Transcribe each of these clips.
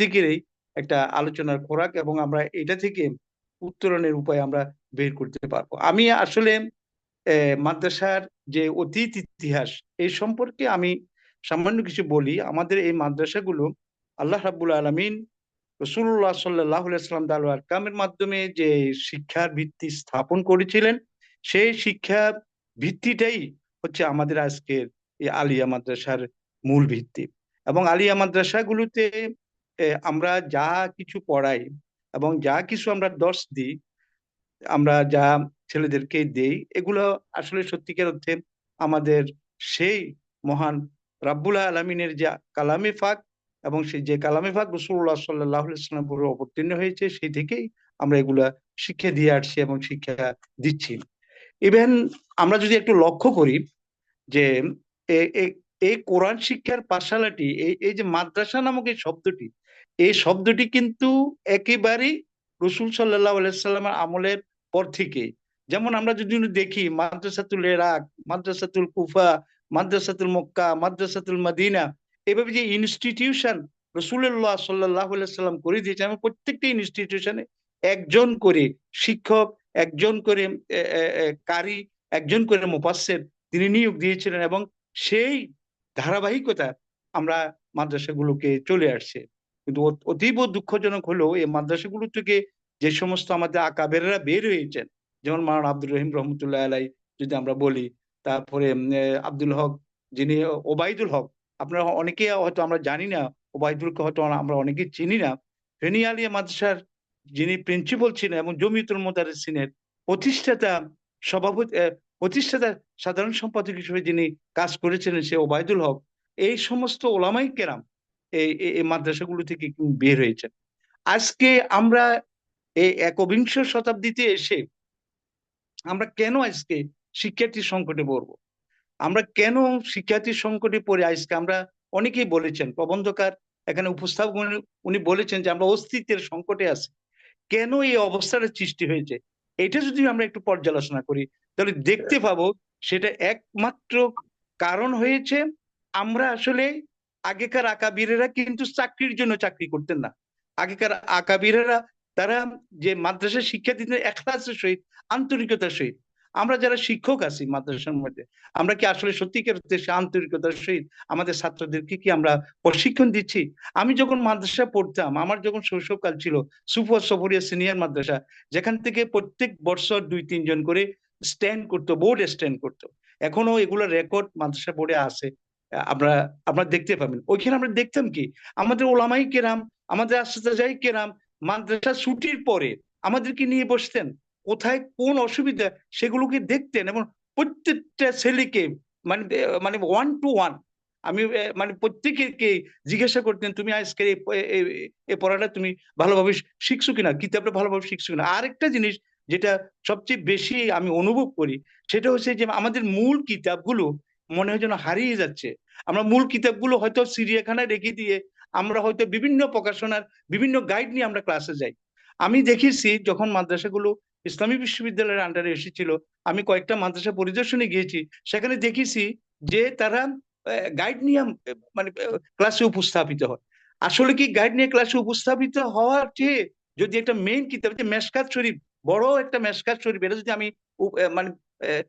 প্রত্যেকেরই একটা আলোচনার খোরাক এবং আমরা এটা থেকে উত্তরণের উপায় আমরা বের করতে পারব। আমি আসলে মাদ্রাসার যে অতীত ইতিহাস, এই সম্পর্কে আমি সামান্য কিছু বলি। আমাদের এই মাদ্রাসাগুলো আল্লাহ রাবুল আলমিন রসুল্লাহ সাল্লাহ সাল্লাম দাল কামের মাধ্যমে যে শিক্ষার ভিত্তি স্থাপন করেছিলেন, সেই শিক্ষা ভিত্তিটাই হচ্ছে আমাদের আজকের এই আলিয়া মাদ্রাসার মূল ভিত্তি। এবং আলিয়া মাদ্রাসাগুলোতে আমরা যা কিছু পড়াই এবং যা কিছু আমরা দশ দিই, আমরা যা ছেলেদেরকে দেই, এগুলো আসলে সত্যিকার অর্থে আমাদের সেই মহান রাব্বুল্লাহ আলমিনের যে কালামে ফাঁক এবং সেই যে কালামে ফাক রসুল্লাহ সাল্লাহ ইসলাম অবতীর্ণ হয়েছে, সেই থেকেই আমরা এগুলা শিক্ষা দিয়ে আসছি এবং শিক্ষা দিচ্ছি। ইভেন আমরা যদি একটু লক্ষ্য করি যে এই কোরআন শিক্ষার পাশালাটি এই এই যে মাদ্রাসা নামক এই শব্দটি এই শব্দটি কিন্তু একেবারেই রসুল সাল্লাহ আলাইসাল্লামের আমলের পর থেকে। যেমন আমরা যদি দেখি, মাদ্রাসাতুল এরাক মাদ্রাসাতুল কুফা, মাদ্রাসাতুল মক্কা, মাদ্রাসাতুল মাদিনা, এভাবে যে ইনস্টিটিউশন রসুল্লাহ সাল্লাহ সাল্লাম করে দিয়েছে আমি প্রত্যেকটা ইনস্টিটিউশনে একজন করে শিক্ষক, একজন করে কারি, একজন করে মুপাসের তিনি নিয়োগ দিয়েছিলেন এবং সেই ধারাবাহিকতা আমরা মাদ্রাসাগুলোকে চলে আসছে। কিন্তু অতীব দুঃখজনক হলো এই মাদ্রাসাগুলো থেকে যে সমস্ত আমাদের আকাবেরা বের হয়েছেন, যেমন মারান আব্দুর রহিম রহমতুল্লাহ আলাই যদি আমরা বলি, তারপরে আব্দুল হক যিনি ওবায়দুল হক, আপনারা অনেকে হয়তো আমরা জানি না, ওবায়দুলকে হয়তো আমরা অনেকে চিনি না, ফেনী আলিয়া মাদ্রাসার যিনি প্রিন্সিপাল ছিলেন এবং জমিতুল মোদারেসিনের প্রতিষ্ঠাতা, সভাপতি প্রতিষ্ঠাতা সাধারণ সম্পাদক হিসেবে যিনি কাজ করেছিলেন সে ওবায়দুল হক, এই সমস্ত ওলামাই কেরাম এই মাদ্রাসাগুলো থেকে বের হয়েছেন। আজকে আমরা এই একবিংশ শতাব্দীতে এসে আমরা কেন আজকে শিক্ষার্থী সংকটে পড়ব? আমরা কেন শিক্ষার্থী সংকটে পড়ে? আজকে আমরা অনেকেই বলেছেন, প্রবন্ধকার এখানে উপস্থাপক উনি বলেছেন যে আমরা অস্তিত্বের সংকটে আছি। কেন এই অবস্থাটা সৃষ্টি হয়েছে? এটা যদি আমরা একটু পর্যালোচনা করি, তাহলে দেখতে পাবো সেটা একমাত্র কারণ হয়েছে আমরা আসলে আগেকার আকাবিরেরা কিন্তু চাকরির জন্য চাকরি করতেন না। আগেকার আকাবিরেরা, তারা যে মাদ্রাসা শিক্ষা দিতেন একলাসের সহিত, আন্তরিকতার সহিত। আমরা যারা শিক্ষক আছি মাদ্রাসার মধ্যে, আমরা কি আসলে সত্যিকার উদ্দেশ্যে আন্তরিকতার সহিত আমাদের ছাত্রদেরকে কি আমরা প্রশিক্ষণ দিচ্ছি? আমি যখন মাদ্রাসা পড়তাম, আমার যখন শৈশবকাল ছিল সুপার সফরিয়া সিনিয়র মাদ্রাসা, যেখান থেকে প্রত্যেক বছর দুই, তিনজন করে স্ট্যান্ড করতো বোর্ড স্ট্যান্ড করতো। এখনও এগুলো রেকর্ড মাদ্রাসা বোর্ডে আছে। আমরা আমরা দেখতে পাবেন। ওইখানে আমরা দেখতাম কি? আমাদের ওলামাই কেরাম, আমাদের আস্তাজাই কেরাম মাদ্রাসা ছুটির পরে আমাদেরকে নিয়ে বসতেন। কোথায় কোন অসুবিধা? সেগুলোকে দেখতেন এবং প্রত্যেকটা ছেলেকে মানে মানে ওয়ান টু ওয়ান আমি মানে প্রত্যেকে জিজ্ঞাসা করতেন, তুমি আজকে এই পড়াটা তুমি ভালোভাবে শিখছো কিনা? কিতাবটা ভালোভাবে শিখছো কিনা? আরেকটা জিনিস যেটা সবচেয়ে বেশি আমি অনুভব করি, সেটা হচ্ছে যে আমাদের মূল কিতাবগুলো মনে হয় যেন হারিয়ে যাচ্ছে। আমরা মূল কিতাবগুলো হয়তো সিরিয়াখানায় রেখে দিয়ে আমরা হয়তো বিভিন্ন প্রকাশনার বিভিন্ন গাইড নিয়ে আমরা ক্লাসে যাই। আমি দেখেছি যখন মাদ্রাসাগুলো ইসলামী বিশ্ববিদ্যালয়ের আন্ডারে এসেছিল, আমি কয়েকটা মাদ্রাসা পরিদর্শনে গিয়েছি, সেখানে দেখেছি যে তারা গাইড নিয়ে মানে ক্লাসে উপস্থাপিত হয়। আসলে কি গাইড নিয়ে ক্লাসে উপস্থাপিত হওয়ার চেয়ে যদি একটা মেইন কিতাব, যে মেসকাত শরীফ, বড় একটা মেসকাত শরীফ, এটা যদি আমি মানে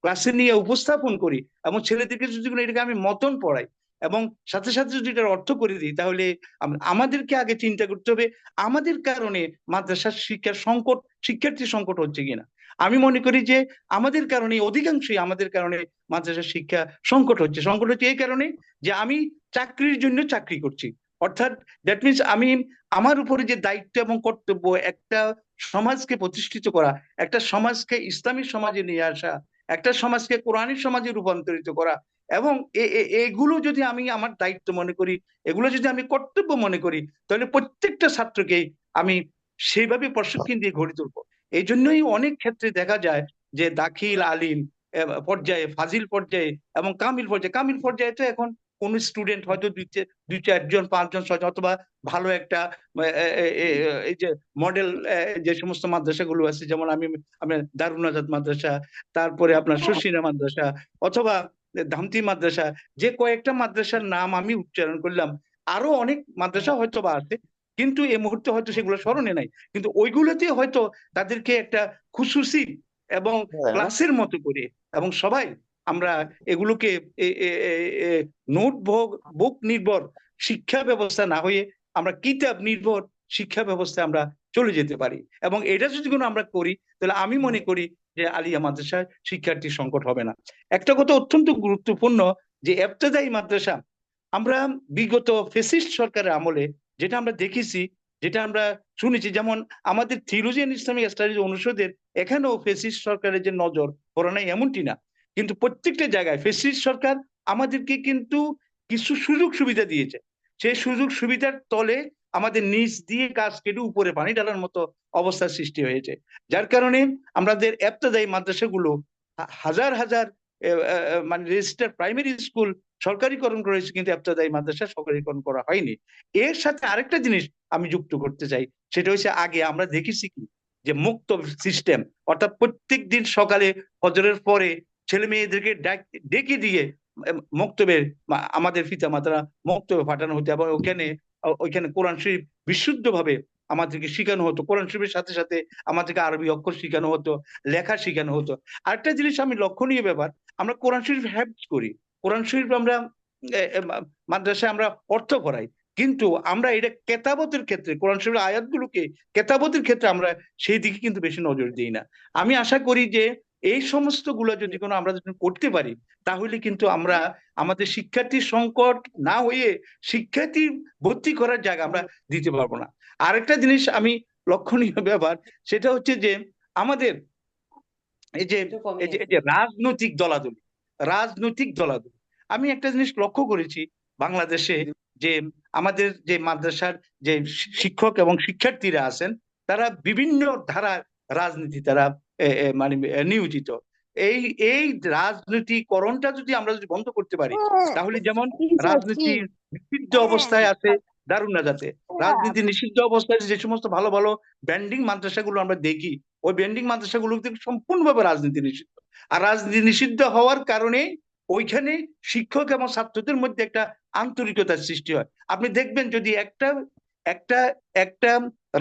ক্লাসে নিয়ে উপস্থাপন করি। এবং ছেলেদেরকে যদি এটাকে আমি মতন পড়াই এবং সাথে সাথে যদি এটার অর্থ করে দিই, তাহলে আমাদেরকে আগে চিন্তা করতে হবে, আমাদের কারণে মাদ্রাসার শিক্ষার সংকট শিক্ষার্থী সংকট হচ্ছে কিনা? আমি মনে করি যে আমাদের কারণে, অধিকাংশই আমাদের কারণে মাদ্রাসার শিক্ষা সংকট হচ্ছে। সংকট হচ্ছে এই কারণে যে আমি চাকরির জন্য চাকরি করছি। অর্থাৎ দ্যাট মিনস আমি আমার উপরে যে দায়িত্ব এবং কর্তব্য একটা সমাজকে প্রতিষ্ঠিত করা, একটা সমাজকে ইসলামী সমাজে নিয়ে আসা একটা সমাজকে কোরআনের সমাজে রূপান্তরিত করা এবং এগুলো যদি আমি আমার দায়িত্ব মনে করি, এগুলো যদি আমি কর্তব্য মনে করি, তাহলে প্রত্যেকটা ছাত্রকে আমি সেইভাবে প্রশিক্ষণ দিয়ে গড়ে তুলবো। এই জন্যই অনেক ক্ষেত্রে দেখা যায় যে দাখিল আলিম পর্যায়ে, ফাজিল পর্যায়ে এবং কামিল পর্যায়ে কামিল পর্যায়ে তো এখন কোন স্টুডেন্ট হয়তো দুই চারজন পাঁচজন ছয়জন অথবা ভালো একটা এই যে মডেল যে সমস্ত মাদ্রাসাগুলো আছে যেমন আমি আপনার দারুণ আজাদ মাদ্রাসা তারপরে আপনার সুশীনা মাদ্রাসা অথবা ধামতি মাদ্রাসা যে কয়েকটা মাদ্রাসার নাম আমি উচ্চারণ করলাম আরও অনেক মাদ্রাসা হয়তো বা আছে কিন্তু এই মুহূর্তে হয়তো সেগুলো স্মরণে নাই কিন্তু ওইগুলোতে হয়তো তাদেরকে একটা খুশুসি এবং হ্যাঁ। ক্লাসের মতো করে এবং সবাই আমরা এগুলোকে নোট ভোগ, বুক নির্ভর শিক্ষা ব্যবস্থা না হয়ে আমরা কিতাব নির্ভর শিক্ষা ব্যবস্থা আমরা চলে যেতে পারি। এবং এটা যদি কোনো আমরা করি, তাহলে আমি মনে করি যে আলিয়া মাদ্রাসায় শিক্ষার্থীর সংকট হবে না। একটা কথা অত্যন্ত গুরুত্বপূর্ণ যে এফতেদায়ী মাদ্রাসা, আমরা বিগত ফেসিস্ট সরকারের আমলে যেটা আমরা দেখেছি, যেটা আমরা শুনেছি, যেমন আমাদের থিওলজিয়ান ইসলামিক স্টাডিজ অনুষদের এখানেও ফেসিস্ট সরকারের যে নজর পড়ে নাই এমনটি না। কিন্তু প্রত্যেকটা জায়গায় ফেসিস্ট সরকার আমাদেরকে কিন্তু কিছু সুযোগ সুবিধা দিয়েছে। সেই সুযোগ সুবিধার তলে আমাদের নিচ দিয়ে কাজ কেটে উপরে পানি ঢালার মতো অবস্থার সৃষ্টি হয়েছে। যার কারণে আমাদের এফতেদায়ী মাদ্রাসাগুলো হাজার হাজার মানে রেজিস্টার প্রাইমারি স্কুল সরকারিকরণ করেছে কিন্তু এফতেদায়ী মাদ্রাসা সরকারিকরণ করা হয়নি। এর সাথে আরেকটা জিনিস আমি যুক্ত করতে চাই, সেটা হচ্ছে আগে আমরা দেখেছি কি? যে মুক্ত সিস্টেম অর্থাৎ প্রত্যেক দিন সকালে ফজরের পরে ছেলে মেয়েদেরকে ডাক- দিয়ে এম, মক্তবে মা- আমাদের পিতা মাতারা মক্তবে পাঠানো হতো এবং ওখানে ওইখানে কোরআন শরীফ বিশুদ্ধভাবে আমাদেরকে শেখানো হতো। কোরআন শরীফের সাথে সাথে আমাদেরকে আরবি অক্ষর শেখানো হতো লেখা শেখানো হতো। আরেকটা জিনিস আমি লক্ষণীয় ব্যাপার আমরা কোরআন শরীফ হ্যাপস করি। কোরআন শরীফ আমরা মাদ্রাসায় আমরা অর্থ করাই। কিন্তু আমরা এটা কেতাবতের ক্ষেত্রে কোরআন শরীফের আয়াতগুলোকে কেতাবতের ক্ষেত্রে আমরা সেই দিকে কিন্তু বেশি নজর দিই না। আমি আশা করি যে এই সমস্তগুলো যদি কোনো আমরা যদি করতে পারি তাহলে কিন্তু আমরা আমাদের শিক্ষার্থীর সংকট না হয়ে শিক্ষার্থী ভর্তি করার জায়গা আমরা দিতে পারব না। আরেকটা জিনিস আমি লক্ষণীয় ব্যাপার সেটা হচ্ছে যে আমাদের এই যে এই যে রাজনৈতিক দলাদলি রাজনৈতিক দলাদলি। আমি একটা জিনিস লক্ষ্য করেছি বাংলাদেশে যে আমাদের যে মাদ্রাসার যে শিক্ষক এবং শিক্ষার্থীরা আছেন তারা বিভিন্ন ধারার রাজনীতি তারা মানে নিয়োজিত। এই এই রাজনীতিকরণটা যদি আমরা যদি বন্ধ করতে পারি তাহলে যেমন রাজনীতি নিষিদ্ধ অবস্থায় আছে দারুণ যাতে রাজনীতি নিষিদ্ধ অবস্থায় যে সমস্ত ভালো ভালো ব্যান্ডিং মাদ্রাসাগুলো আমরা দেখি ওই ব্যান্ডিং মাদ্রাসাগুলো কিন্তু সম্পূর্ণভাবে রাজনীতি নিষিদ্ধ। আর রাজনীতি নিষিদ্ধ হওয়ার কারণে ওইখানে শিক্ষক এবং ছাত্রদের মধ্যে একটা আন্তরিকতার সৃষ্টি হয়। আপনি দেখবেন যদি একটা একটা একটা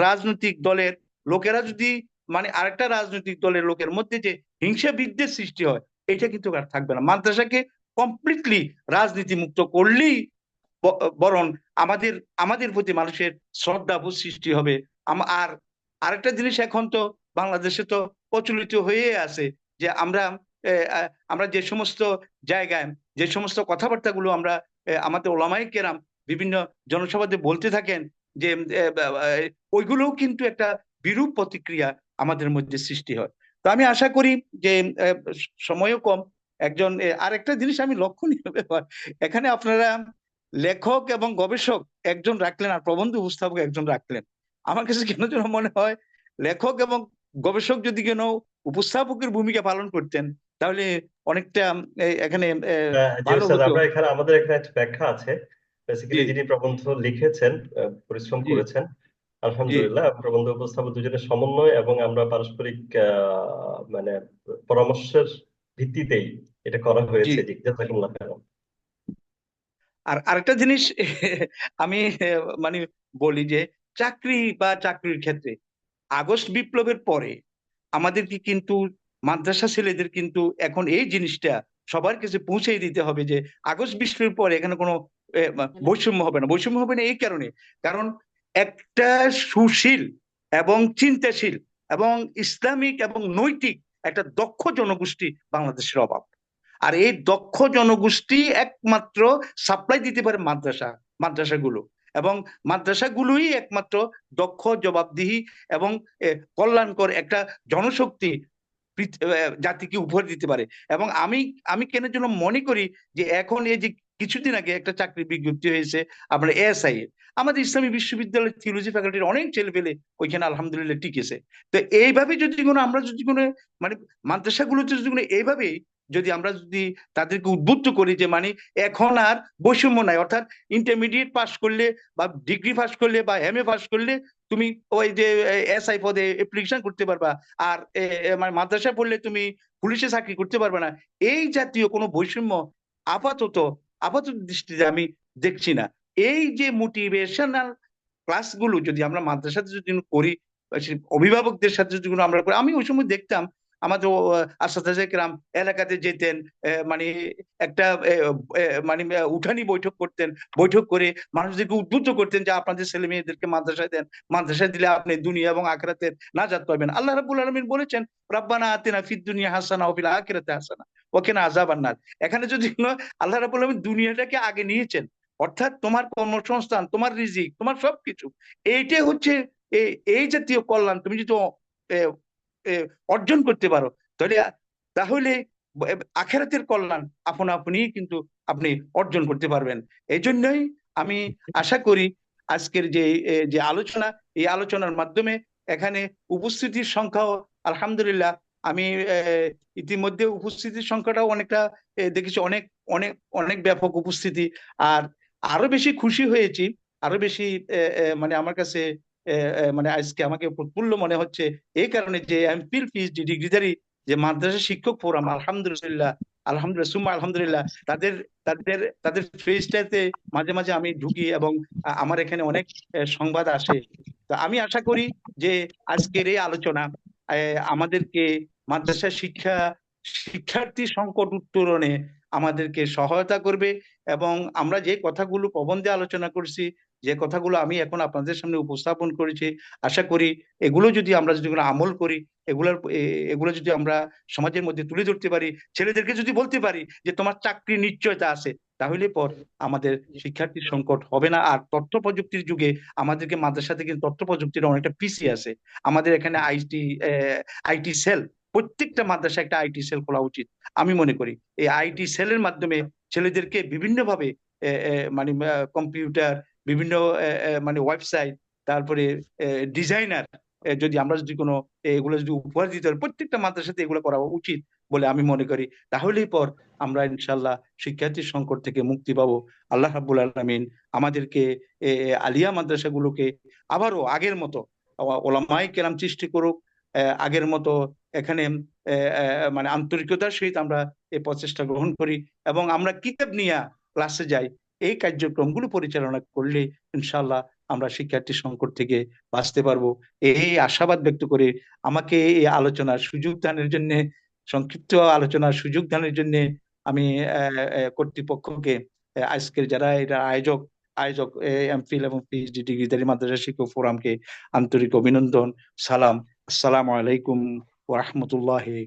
রাজনৈতিক দলের লোকেরা যদি মানে আরেকটা রাজনৈতিক দলের লোকের মধ্যে যে হিংসা বিদ্বেষ সৃষ্টি হয়, এটা কিন্তু আর থাকবে না। মাদ্রাসাকে কমপ্লিটলি রাজনীতি মুক্ত করলেই বরং আমাদের আমাদের প্রতি মানুষের শ্রদ্ধাবোধ সৃষ্টি হবে। আর আরেকটা জিনিস এখন তো বাংলাদেশে তো প্রচলিত হয়ে আছে যে আমরা আমরা যে সমস্ত জায়গায়, যে সমস্ত কথাবার্তাগুলো আমরা আমাদের ওলামাই কেরাম বিভিন্ন জনসভাতে বলতে থাকেন যে ওইগুলোও কিন্তু একটা বিরূপ প্রতিক্রিয়া আমাদের মধ্যে সৃষ্টি হয়। তো আমি আশা করি যে সময়ও কম। একজন আরেকটা জিনিস আমি লক্ষণীয় ব্যাপার এখানে আপনারা লেখক এবং গবেষক একজন রাখলেন আর প্রবন্ধ উপস্থাপক একজন রাখলেন। আমার কাছে কেন যেন মনে হয় লেখক এবং গবেষক যদি কেন উপস্থাপকের ভূমিকা পালন করতেন তাহলে অনেকটা এখানে আমরা এখানে আমাদের এখানে একটা ব্যাখ্যা আছে। বেসিক্যালি যিনি প্রবন্ধ লিখেছেন পরিশ্রম করেছেন আলহামদুলিল্লাহ প্রবন্ধ উপস্থাপক দুজনের সমন্বয় এবং আমরা পারস্পরিক মানে পরামর্শের ভিত্তিতেই এটা করা হয়েছে। জি। খাইরান আর আরেকটা জিনিস আমি মানে বলি যে চাকরি বা চাকরির ক্ষেত্রে আগস্ট বিপ্লবের পরে আমাদেরকে কিন্তু মাদ্রাসা ছেলেদের কিন্তু এখন এই জিনিসটা সবার কাছে পৌঁছে দিতে হবে যে আগস্ট বিপ্লবের পরে এখানে কোনো বৈষম্য হবে না। বৈষম্য হবে না এই কারণে। কারণ একটা সুশীল এবং চিন্তাশীল এবং ইসলামিক এবং নৈতিক একটা দক্ষ জনগোষ্ঠী বাংলাদেশের অভাব। আর এই দক্ষ জনগোষ্ঠী একমাত্র সাপ্লাই দিতে পারে মাদ্রাসা, মাদ্রাসাগুলো। এবং মাদ্রাসাগুলোই একমাত্র দক্ষ, জবাবদিহি এবং কল্যাণকর একটা জনশক্তি জাতিকে উপহার দিতে পারে। এবং আমি আমি কেন জন্য মনে করি যে এখন এই যে কিছুদিন আগে একটা চাকরি বিজ্ঞপ্তি হয়েছে আপনার এএসআই এর। আমাদের ইসলামী বিশ্ববিদ্যালয়ের থিওলজি ফ্যাকাল্টির অনেক ছেলে পেলে ওইখানে আলহামদুলিল্লাহ টিকেছে। তো এইভাবে যদি কোনো, আমরা যদি কোনো মানে মাদ্রাসাগুলোতে যদি কোনো এইভাবেই যদি আমরা যদি তাদেরকে উদ্বুদ্ধ করি যে মানে এখন আর বৈষম্য নাই, অর্থাৎ ইন্টারমিডিয়েট পাস করলে বা ডিগ্রি পাস করলে বা এম এ পাস করলে তুমি ওই যে এসআই পদে অ্যাপ্লিকেশন করতে পারবা, আর মানে মাদ্রাসায় পড়লে তুমি পুলিশে চাকরি করতে পারবে না। এই জাতীয় কোনো বৈষম্য আপাতত আপাতত দৃষ্টিতে আমি দেখছি না। এই যে মোটিভেশনাল ক্লাসগুলো যদি আমরা মাদ্রাসাতে যদি করি অভিভাবকদের সাথে যদি আমরা করি, আমি ওই সময় দেখতাম আমাদের আসাদাজে কেরাম এলাকাতে যেতেন মানে একটা মানে উঠানি বৈঠক করতেন। বৈঠক করে মানুষদেরকে উদ্বুদ্ধ করতেন যে আপনাদের ছেলে মেয়েদেরকে মাদ্রাসায় দেন। মাদ্রাসায় দিলে আপনি দুনিয়া এবং আখিরাতের নাজাত পাবেন। আল্লাহ রাব্বুল আলামিন বলেছেন, রাব্বানা আতিনা ফিদ দুনিয়া হাসানা ওয়া ফিল আখিরাতি হাসানা ওয়া কিনা আযাবান নার। এখানে যদি আল্লাহ রাব্বুল আলামিন দুনিয়াটাকে আগে নিয়েছেন, অর্থাৎ তোমার কর্মসংস্থান, তোমার রিজিক, তোমার সবকিছু, এইটাই হচ্ছে এই জাতীয় কল্যাণ। তুমি যদি অর্জন করতে পারো। তাহলে তাহলে আখেরাতের কল্যাণ আপনা আপনি কিন্তু আপনি অর্জন করতে পারবেন। এই জন্যই আমি আশা করি আজকের যে যে আলোচনা, এই আলোচনার মাধ্যমে এখানে উপস্থিতির সংখ্যাও আলহামদুলিল্লাহ আমি ইতিমধ্যে উপস্থিতির সংখ্যাটাও অনেকটা দেখেছি অনেক অনেক অনেক ব্যাপক উপস্থিতি। আর আরও বেশি খুশি হয়েছি আরও বেশি মানে আমার কাছে মানে আজকে আমাকে প্রফুল্ল মনে হচ্ছে। এই কারণে যে এমফিল পিএইচডি ডিগ্রিধারী, যে মাদ্রাসা শিক্ষক ফোরাম, আলহামদুলিল্লাহ আলহামদুলিল্লাহ, সুম্মা আলহামদুলিল্লাহ, তাদের তাদের তাদের ফেজটাতে মাঝে মাঝে আমি ঢুকি এবং আমার এখানে অনেক সংবাদ আসে। তো আমি আশা করি যে আজকের এই আলোচনা আমাদেরকে মাদ্রাসা শিক্ষা, শিক্ষার্থী সংকট উত্তরণে আমাদেরকে সহায়তা করবে এবং আমরা যে কথাগুলো প্রবন্ধে আলোচনা করছি, যে কথাগুলো আমি এখন আপনাদের সামনে উপস্থাপন করেছি, আশা করি এগুলো যদি আমরা যদি আমল করি, এগুলোর এগুলো যদি আমরা সমাজের মধ্যে তুলে ধরতে পারি, ছেলেদেরকে যদি বলতে পারি যে তোমার চাকরি নিশ্চয়তা আছে, তাহলে পর আমাদের শিক্ষার্থীর সংকট হবে না। আর তথ্য প্রযুক্তির যুগে আমাদেরকে মাদ্রাসা থেকে তথ্য প্রযুক্তির অনেকটা পিছিয়ে আছে। আমাদের এখানে আইটি আইটি সেল প্রত্যেকটা মাদ্রাসা একটা আইটি সেল খোলা উচিত। আমি মনে করি, এই আইটি সেলের মাধ্যমে ছেলেদেরকে বিভিন্নভাবে মানে কম্পিউটার বিভিন্ন মানে ওয়েবসাইট তারপরে ডিজাইনার যদি আমরা যদি কোনো এগুলো যদি উপহার দিতে পারি প্রত্যেকটা মাদ্রাসাতে এগুলো করা উচিত বলে আমি মনে করি। তাহলেই পর আমরা ইনশাল্লাহ শিক্ষার্থীর সংকট থেকে মুক্তি পাবো। আল্লাহ রাব্বুল আলামিন আমাদেরকে আলিয়া মাদ্রাসাগুলোকে আবারও আগের মতো ওলামাই কেরাম সৃষ্টি করুক। আগের মতো এখানে মানে আন্তরিকতার সহিত আমরা এই প্রচেষ্টা গ্রহণ করি এবং আমরা কিতাব নিয়ে ক্লাসে যাই। এই কার্যক্রমগুলো পরিচালনা করলে ইনশাল্লাহ আমরা শিক্ষার্থী সংকট থেকে বাঁচতে পারব। এই আশাবাদ ব্যক্ত করে আমাকে এই আলোচনার সুযোগ দানের জন্য, সংক্ষিপ্ত আলোচনার সুযোগ দানের জন্য আমি কর্তৃপক্ষকে আজকের যারা এটা আয়োজক আয়োজক এমফিল এবং পিএইচডি ডিগ্রিধারী মাদ্রাসা শিক্ষক ফোরামকে আন্তরিক অভিনন্দন, সালাম। আসসালামু আলাইকুম। ওয়া রাহমাতুল্লাহি